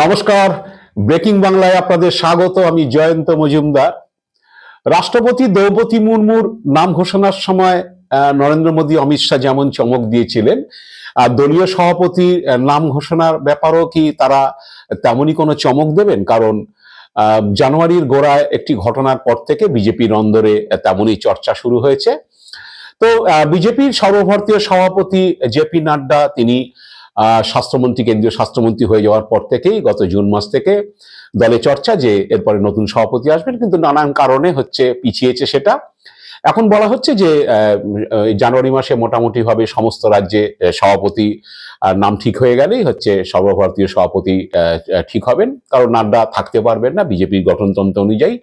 নমস্কার। ব্রেকিং বাংলায় আপনাদের স্বাগত, আমি জয়ন্ত মজুমদার। রাষ্ট্রপতি দ্রৌপদী মুর্মুর নাম ঘোষণার সময় নরেন্দ্র মোদী অমিত শাহ যেমন চমক দিয়েছিলেন, আর দলীয় সভাপতির নাম ঘোষণার ব্যাপারেও কি তারা তেমনই কোনো চমক দেবেন? কারণ জানুয়ারির গোড়ায় একটি ঘটনার পর থেকে বিজেপির অন্দরে তেমনই চর্চা শুরু হয়েছে। তো বিজেপির সর্বভারতীয় সভাপতি জেপি নাড্ডা, তিনি স্বাস্থ্যমন্ত্রী, কেন্দ্রীয় স্বাস্থ্যমন্ত্রী হয়ে যাওয়ার পর থেকেই গত জুন মাস থেকে দলে চর্চা যে এরপরে নতুন সভাপতি আসবেন, কিন্তু নানান কারণে হচ্ছে পিছিয়েছে সেটা। এখন বলা হচ্ছে যে জানুয়ারি মাসে মোটামুটি ভাবে সমস্ত রাজ্যে সভাপতি নাম ঠিক হয়ে গেলেই হচ্ছে সর্বভারতীয় সভাপতি ঠিক হবেন। কারণ নাড্ডা থাকতে পারবেন না বিজেপির গঠনতন্ত্র অনুযায়ী।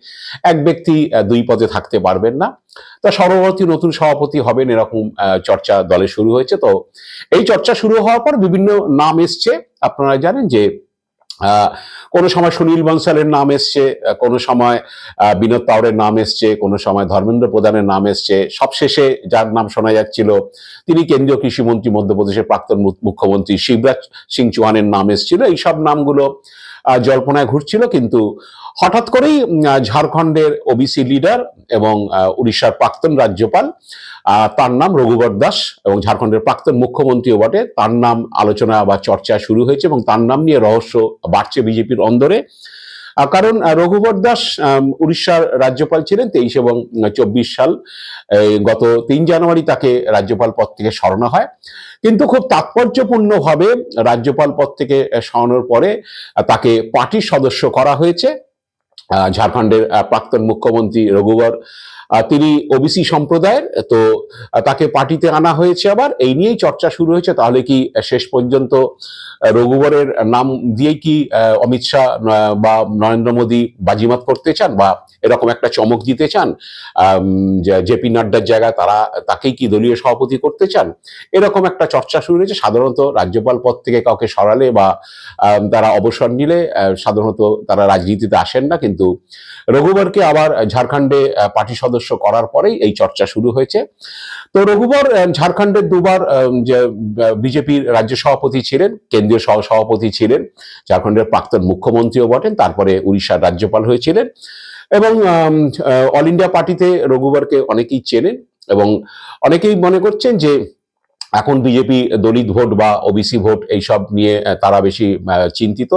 এক ব্যক্তি দুই পদে থাকতে পারবেন না। তা সর্বভারতীয় নতুন সভাপতি হবেন এরকম চর্চা দলে শুরু হয়েছে। তো এই চর্চা শুরু হওয়ার পর বিভিন্ন নাম এসছে। আপনারা জানেন যে কোনো সময় সুনীল বনসালের নাম এসছে কোন সময় বিনোদ তাওরের নাম এসছে, কোনো সময় ধর্মেন্দ্র প্রধানের নাম এসছে। সবশেষে যার নাম শোনা যাচ্ছিল, তিনি কেন্দ্রীয় কৃষিমন্ত্রী মধ্যপ্রদেশের প্রাক্তন মুখ্যমন্ত্রী শিবরাজ সিং চৌহানের নাম এসছিল। এইসব নামগুলো জল্পনায় ঘুরছিল, কিন্তু হঠাৎ করেই ঝাড়খণ্ডের ওবিসি লিডার এবং উড়িষ্যার প্রাক্তন রাজ্যপাল তার নাম রঘুবর দাস এবং ঝাড়খণ্ডের প্রাক্তন মুখ্যমন্ত্রীও বটে। তার নাম আলোচনা বা চর্চা শুরু হয়েছে এবং তার নাম নিয়ে রহস্য বাড়ছে বিজেপির অন্দরে। কারণ রঘুবর দাস উড়িষ্যার রাজ্যপাল ছিলেন তেইশ এবং চব্বিশ সাল গত তিন জানুয়ারি তাকে রাজ্যপাল পদ থেকে সরানো হয়। কিন্তু খুব তাৎপর্যপূর্ণভাবে রাজ্যপাল পদ থেকে সরানোর পরে তাকে পার্টির সদস্য করা হয়েছে। ঝাড়খণ্ডের প্রাক্তন মুখ্যমন্ত্রী রঘুবর। তিনি ওবিসি সম্প্রদায়ের, তো তাকে পার্টিতে আনা হয়েছে আবার। এই নিয়েই চর্চা শুরু হয়েছে। তাহলে কি শেষ পর্যন্ত রঘুবরের নাম দিয়ে কি অমিত শাহ বা নরেন্দ্র মোদী বাজিমাত করতে চান? বা এরকম একটা চমক দিতে চান? জেপি নাড্ডার জায়গায় তারা, তাকেই কি দলীয় সভাপতি করতে চান? এরকম একটা চর্চা শুরু হয়েছে। সাধারণত রাজ্যপাল পদ থেকে কাউকে সরালে বা তারা অবসর নিলে সাধারণত তারা রাজনীতিতে আসেন না। কিন্তু রঘুবরকে আবার ঝাড়খণ্ডে পার্টি সদস্য করার পরেই এই চর্চা শুরু হয়েছে। তো রঘুবর ঝাড়খণ্ডের দুবার যে বিজেপির রাজ্য সভাপতি ছিলেন, কেন্দ্রীয় সহ, সভাপতি ছিলেন, ঝাড়খণ্ডের প্রাক্তন মুখ্যমন্ত্রীও বটেন, তারপরে উড়িষ্যার রাজ্যপাল হয়েছিলেন এবং অল ইন্ডিয়া পার্টিতে রঘুবরকে অনেকেই চেনেন এবং অনেকেই মনে করছেন যে এখন বিজেপি দলিত ভোট বা ওবিসি ভোট এইসব নিয়ে তারা বেশি চিন্তিত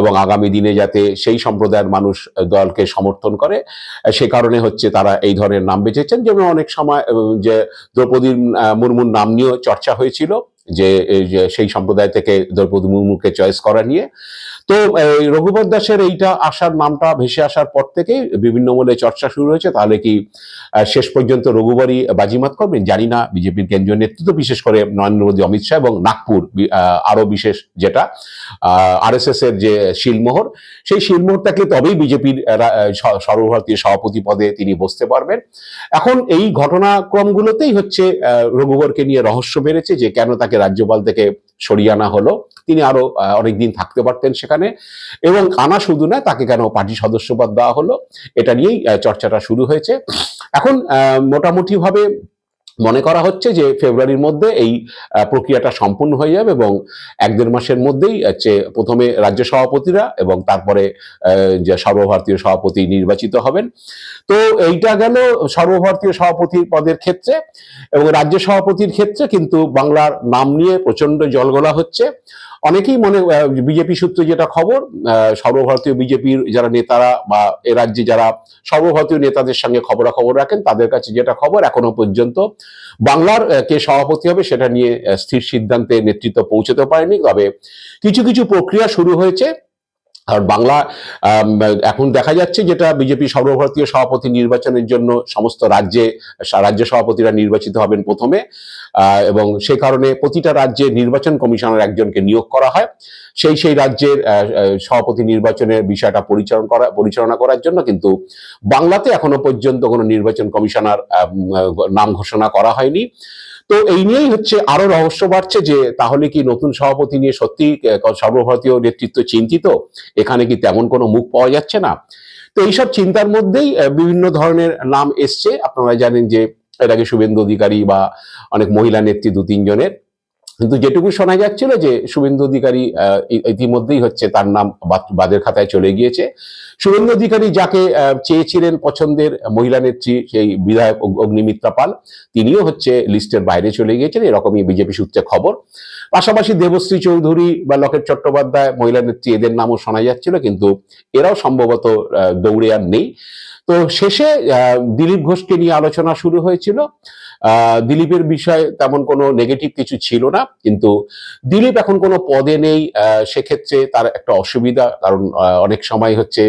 এবং আগামী দিনে যাতে সেই সম্প্রদায়ের মানুষ দলকে সমর্থন করে সে কারণে হচ্ছে তারা এই ধরনের নাম বেঁচেছেন। যেমন অনেক সময় যে দ্রৌপদী মুর্মুর নাম নিয়েও চর্চা হয়েছিল। যে সেই সম্প্রদায় থেকে দ্রৌপদী মুর্মুকে চয়েস করা নিয়ে। তো রঘুবর দাসের এইটা আসার নামটা ভেসে আসার পর থেকেই বিভিন্ন মূলে চর্চা শুরু হয়েছে। তাহলে কি শেষ পর্যন্ত রঘুবরই বাজিমাত করবেন? জানি না বিজেপির কেন্দ্রীয় নেতৃত্ব বিশেষ করে নরেন্দ্র মোদী অমিত শাহ এবং নাগপুর বি- আহ, আরও বিশেষ যেটা আর এস এস এর যে শিলমোহর সেই শিলমোহর থাকলে তবেই বিজেপির সর্বভারতীয় সভাপতি পদে তিনি বসতে পারবেন। এখন এই ঘটনাক্রমগুলোতেই হচ্ছে রঘুবরকে নিয়ে রহস্য বেড়েছে যে কেন তাকে রাজ্যপাল থেকে সরিয়ে আনা হলো। তিনি আরও আহ, অনেকদিন থাকতে পারতেন সেখানে। এবং আনা শুধু না তাকে কেন পার্টি সদস্যপদ দেওয়া হলো এটা নিয়েই চর্চাটা শুরু হয়েছে। এখন মোটামুটি ভাবে মনে করা হচ্ছে যে ফেব্রুয়ারির মধ্যে এই প্রক্রিয়াটা সম্পূর্ণ হয়ে যাবে এবং এক দেড় মাসের মধ্যেই হচ্ছে প্রথমে রাজ্য সভাপতিরা এবং তারপরে যে সর্বভারতীয় সভাপতি নির্বাচিত হবেন। তো এইটা গেল সর্বভারতীয় সভাপতি পদের ক্ষেত্রে এবং রাজ্য সভাপতির ক্ষেত্রে কিন্তু বাংলার নাম নিয়ে প্রচণ্ড জলগোলা হচ্ছে। অনেকেই মনে বিজেপি সূত্রে যেটা খবর সর্বভারতীয় বিজেপির যারা নেতারা বা এ রাজ্যে যারা সর্বভারতীয় নেতাদের সঙ্গে খবরাখবর রাখেন, তাদের কাছে যেটা খবর এখনও পর্যন্ত বাংলার কে সভাপতি হবে সেটা নিয়ে স্থির সিদ্ধান্তে নেতৃত্ব পৌঁছতে পারেনি। তবে কিছু কিছু প্রক্রিয়া শুরু হয়েছে। আর বাংলা এখন দেখা যাচ্ছে যেটা বিজেপি সর্বভারতীয় সভাপতি নির্বাচনের জন্য সমস্ত রাজ্যে, রাজ্য সভাপতিরা নির্বাচিত হবেন প্রথমে। এবং সে কারণে প্রতিটা রাজ্যে নির্বাচন কমিশনার একজনকে নিয়োগ করা হয়। সেই সেই রাজ্যের সভাপতি নির্বাচনের বিষয়টা পরিচালন করা, পরিচালনা করার জন্য কিন্তু বাংলাতে এখনও পর্যন্ত কোনো নির্বাচন কমিশনার নাম ঘোষণা করা হয়নি। তো এই নিয়েই হচ্ছে আরও রহস্য বাড়ছে যে তাহলে কি নতুন সভাপতি নিয়ে সত্যি সর্বভারতীয় নেতৃত্ব চিন্তিত? এখানে কি তেমন কোনো মুখ পাওয়া যাচ্ছে না? তো এইসব চিন্তার মধ্যেই বিভিন্ন ধরনের নাম এসছে। আপনারা জানেন যে আগে শুভেন্দু অধিকারী বা অনেক মহিলা নেত্রী দু তিনজনের। কিন্তু যেটুকু শোনা যাচ্ছিল যে শুভেন্দু অধিকারী ইতিমধ্যেই হচ্ছে তার নাম বাদ- বাদের খাতায় চলে গিয়েছে। শুভেন্দু অধিকারী যাকে চেয়েছিলেন পছন্দের মহিলা নেত্রী, সেই বিধায়ক অগ্নিমিত্রা পাল, তিনিও হচ্ছে লিস্টের বাইরে চলে গিয়েছেন। এরকমই বিজেপি সূত্রে খবর। পাশাপাশি দেবশ্রী চৌধুরী বা লকেট চট্টোপাধ্যায় মহিলা নেত্রী, এদের নামও শোনা যাচ্ছিল, কিন্তু এরাও সম্ভবত দৌড়ে আর নেই। তো শেষে দিলীপ ঘোষকে নিয়ে আলোচনা শুরু হয়েছিল। দিলীপের বিষয়ে তেমন কোনো নেগেটিভ কিছু ছিল না, কিন্তু দিলীপ এখন কোনো পদে নেই সেক্ষেত্রে তার একটা অসুবিধা, কারণ অনেক সময় হচ্ছে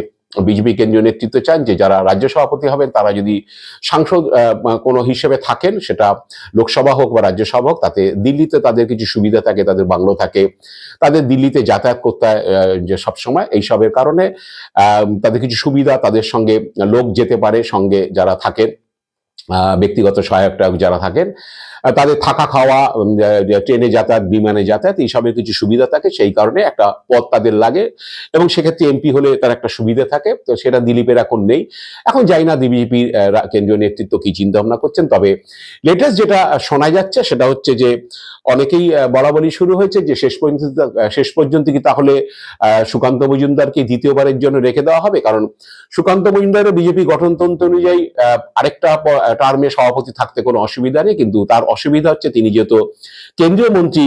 বিজেপি কেন্দ্রীয় নেতৃত্ব চান যে যারা রাজ্য সভাপতি হবেন, তারা যদি সাংসদ কোনো হিসেবে থাকেন, সেটা লোকসভা হোক বা রাজ্যসভা হোক, তাতে দিল্লিতে তাদের কিছু সুবিধা থাকে, তাদের বাংলো থাকে। তাদের দিল্লিতে যাতায়াত করতে যে সবসময়, এইসবের কারণে তাদের কিছু সুবিধা তাদের সঙ্গে লোক যেতে পারে, সঙ্গে যারা থাকেন ব্যক্তিগত সহায়ক যারা থাকেন। তাদের থাকা খাওয়া ট্রেনে যাতায়াত বিমানে যাতায়াত এইসবের কিছু সুবিধা থাকে সেই কারণে একটা পদ তাদের লাগে। এবং সেক্ষেত্রে এমপি হলে তার একটা সুবিধা থাকে তো সেটা দিলীপের এখন নেই। এখন যাই না বিজেপির কেন্দ্রীয় নেতৃত্ব কি চিন্তা ভাবনা করছেন তবে লেটেস্ট যেটা শোনা যাচ্ছে সেটা হচ্ছে যে অনেকেই আহ, বলা বলি শুরু হয়েছে যে শেষ পর্যন্ত শেষ পর্যন্ত কি তাহলে সুকান্ত মজুমদারকে দ্বিতীয়বারের জন্য রেখে দেওয়া হবে? কারণ সুকান্ত মজুমদারের বিজেপি গঠনতন্ত্র অনুযায়ী আরেকটা টার্মে সভাপতি থাকতে কোনো অসুবিধা নেই কিন্তু তার অসুবিধা হচ্ছে, তিনি যেহেতু কেন্দ্রীয় মন্ত্রী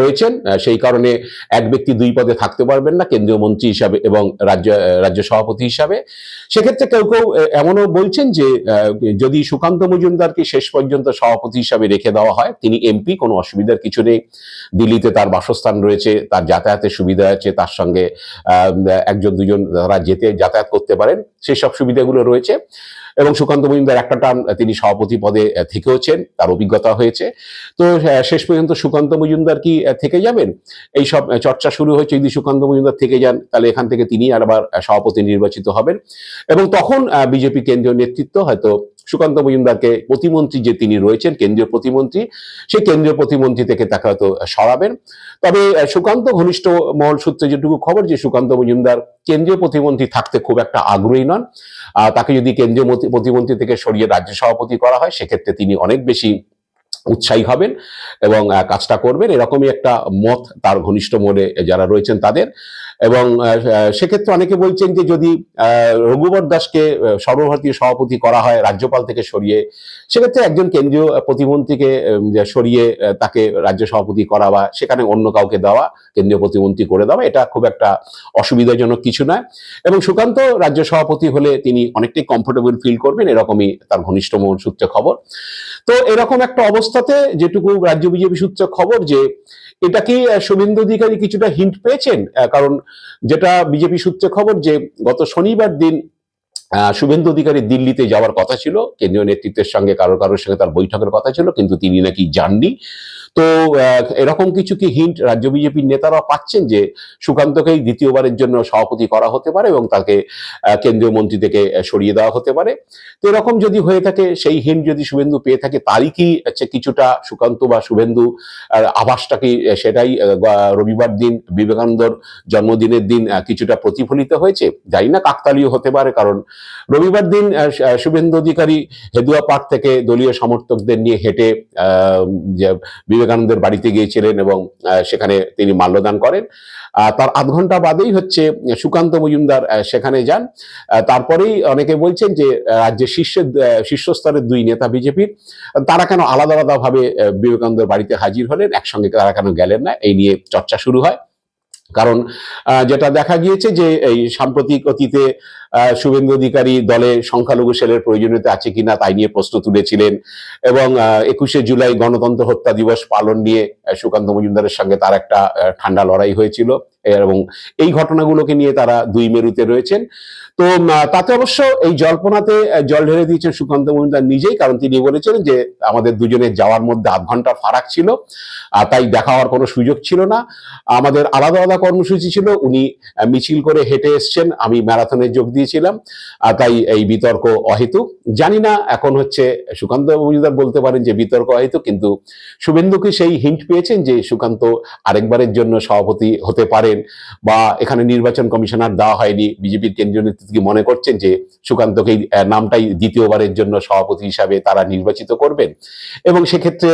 রয়েছেন সেই কারণে এক ব্যক্তি দুই পদে থাকতে পারবেন না, কেন্দ্রীয় মন্ত্রী হিসাবে এবং রাজ্য রাজ্য সভাপতি হিসাবে। সেক্ষেত্রে কেউ কেউ এমনও বলছেন যে যদি সুকান্ত মজুমদারকে শেষ পর্যন্ত সভাপতি হিসাবে রেখে দেওয়া হয়, তিনি এমপি, কোনো অসুবিধার কিছু নেই। দিল্লিতে তার বাসস্থান রয়েছে, তার যাতায়াতের সুবিধা আছে, তার সঙ্গে একজন, দুজন তারা যেতে, যাতায়াত করতে পারেন সেই সব সুবিধাগুলো রয়েছে। এবং সুকান্ত মজুমদার একটা টান তিনি সভাপতি পদে থেকেওছেন তার অভিজ্ঞতা হয়েছে। তো শেষ পর্যন্ত সুকান্ত মজুমদার কি থেকে যাবেন? এই সব চর্চা শুরু হয়েছে, যদি সুকান্ত মজুমদার থেকে যান, তাহলে এখান থেকে তিনি আবার সভাপতি নির্বাচিত হবেন। এবং তখন বিজেপি কেন্দ্রীয় নেতৃত্ব হয়তো সুকান্ত মজুমদারকে প্রতিমন্ত্রী যে তিনি রয়েছেন, কেন্দ্রীয় প্রতিমন্ত্রী, সেই কেন্দ্রীয় প্রতিমন্ত্রী থেকে তাকে হয়তো সরাবেন। তবে সুকান্ত ঘনিষ্ঠ মহল সূত্রে যেটুকু খবর যে সুকান্ত মজুমদার কেন্দ্রীয় প্রতিমন্ত্রী থাকতে খুব একটা আগ্রহী নন তাকে যদি কেন্দ্রীয় প্রতিমন্ত্রী থেকে সরিয়ে রাজ্য সভাপতি করা হয়, সেক্ষেত্রে তিনি অনেক বেশি উৎসাহী হবেন এবং কাজটা করবেন। এরকমই একটা মত তার ঘনিষ্ঠ মনে যারা রয়েছেন তাদের। এবং সেক্ষেত্রে অনেকে বলছেন যে যদি রঘুবর দাসকে সর্বভারতীয় সভাপতি করা হয়, রাজ্যপাল থেকে সরিয়ে, সেক্ষেত্রে একজন কেন্দ্রীয় প্রতিমন্ত্রীকে সরিয়ে তাকে রাজ্য সভাপতি করা বা সেখানে অন্য কাউকে দেওয়া, কেন্দ্রীয় প্রতিমন্ত্রী করে দেওয়া, এটা খুব একটা অসুবিধাজনক কিছু নয়। এবং সুকান্ত রাজ্য সভাপতি হলে তিনি অনেকটাই কমফোর্টেবল ফিল করবেন, এরকমই তার ঘনিষ্ঠ মহল সূত্রে খবর। তো এরকম একটা অবস্থাতে যেটুকু রাজ্য বিজেপি সূত্রে খবর যে এটা কি শুভেন্দু অধিকারী কিছুটা হিন্ট পেয়েছেন? কারণ যেটা বিজেপি সূত্রে খবর যে গত শনিবার দিন শুভেন্দু অধিকারী দিল্লিতে যাওয়ার কথা ছিল। কেন্দ্রীয় নেতৃত্বের সঙ্গে কারও কারোর সঙ্গে তার বৈঠকের কথা ছিল, কিন্তু তিনি নাকি যাননি। তো এরকম কিছু কি হিন্ট রাজ্য বিজেপির নেতারা পাচ্ছেন যে সুকান্তকেই দ্বিতীয়বারের জন্য সভাপতি করা হতে পারে এবং তাকে কেন্দ্রীয় মন্ত্রী থেকে সরিয়ে দেওয়া হতে পারে? তো এরকম যদি হয়ে থাকে, সেই হিন্ট যদি শুভেন্দু পেয়ে থাকে, তারই কি কিছুটা সুকান্ত বা শুভেন্দু আভাসটা কি সেটাই রবিবার দিন বিবেকানন্দর জন্মদিনের দিন কিছুটা প্রতিফলিত হয়েছে? যাই না, কাকতালীয় হতে পারে, কারণ রবিবার দিন শুভেন্দু অধিকারী হেদুয়া পার্ক থেকে দলীয় সমর্থকদের নিয়ে হেঁটে যে বিবেকানন্দের বাড়িতে গিয়েছিলেন এবং সেখানে তিনি মাল্যদান করেন। তার আধ ঘণ্টা বাদেই হচ্ছে সুকান্ত মজুমদার সেখানে যান। তারপরেই অনেকে বলছেন যে রাজ্যের শীর্ষের শীর্ষস্তরের দুই নেতা বিজেপির তারা কেন আলাদা আলাদা ভাবে বিবেকানন্দের বাড়িতে হাজির হলেন? একসঙ্গে তারা কেন গেলেন না? এই নিয়ে চর্চা শুরু হয়। কারণ যেটা দেখা গিয়েছে যে, এই সাম্প্রতিক অতীতে শুভেন্দু অধিকারী দলে সংখ্যালঘু সেলের প্রয়োজনীয়তা আছে কিনা তাই নিয়ে প্রশ্ন তুলেছিলেন এবং একুশে জুলাই গণতন্ত্র হত্যা দিবস পালন নিয়ে সুকান্ত মজুমদারের সঙ্গে তার একটা ঠান্ডা লড়াই হয়েছিল। এবং এই ঘটনাগুলোকে নিয়ে তারা দুই মেরুতে রয়েছেন। তো তাতে অবশ্য এই জল্পনাতে জল ঢেলে দিয়েছেন সুকান্ত মজুমদার নিজেই, কারণ তিনি বলেছিলেন যে আমাদের দুজনের যাওয়ার মধ্যে আধ ঘণ্টার ফারাক ছিল তাই দেখা হওয়ার কোনো সুযোগ ছিল না। আমাদের আলাদা আলাদা কর্মসূচি ছিল, উনি মিছিল করে হেঁটে এসছেন। আমি ম্যারাথনে যোগ দিয়েছিলাম, আর তাই এই বিতর্ক অহেতুক জানি না এখন হচ্ছে সুকান্ত মজুমদার বলতে পারেন যে বিতর্ক অহেতুক কিন্তু শুভেন্দুকে সেই হিন্ট পেয়েছেন যে সুকান্ত আরেকবারের জন্য সভাপতি হতে পারেন? বা এখানে নির্বাচন কমিশনার দেওয়া হয়নি, বিজেপির কেন্দ্রীয় নেতৃত্ব কি মনে করছেন যে সুকান্তকে নামটাই দ্বিতীয়বারের জন্য সভাপতি হিসাবে তারা নির্বাচিত করবেন? এবং সেক্ষেত্রে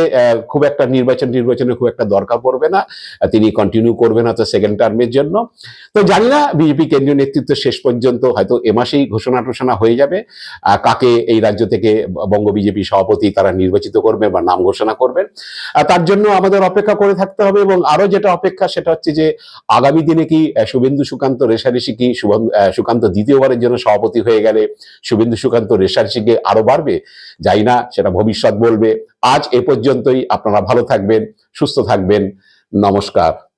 খুব একটা নির্বাচন নির্বাচনে খুব একটা দরকার পড়বে না তিনি কন্টিনিউ করবেন হয়তো সেকেন্ড টার্মের জন্য। তো জানি না, বিজেপি কেন্দ্রীয় নেতৃত্ব শেষ পর্যন্ত হয়তো এ মাসেই ঘোষণা টোষণা হয়ে যাবে। কাকে এই রাজ্য থেকে বঙ্গ বিজেপি সভাপতি তারা নির্বাচিত করবে বা নাম ঘোষণা করবেন। তার জন্য আমাদের অপেক্ষা করে থাকতে হবে এবং আরও যেটা অপেক্ষা সেটা হচ্ছে যে আগামী দিনে কি শুভেন্দু সুকান্ত রেশারেশি কি সুকান্ত দ্বিতীয়বারের জন্য সভাপতি হয়ে গেলে শুভেন্দু সুকান্ত রেশারেশিকে আরও বাড়বে? যাই না, সেটা ভবিষ্যৎ বলবে। আজ এ পর্যন্তই। আপনারা ভালো থাকবেন, সুস্থ থাকবেন। নমস্কার।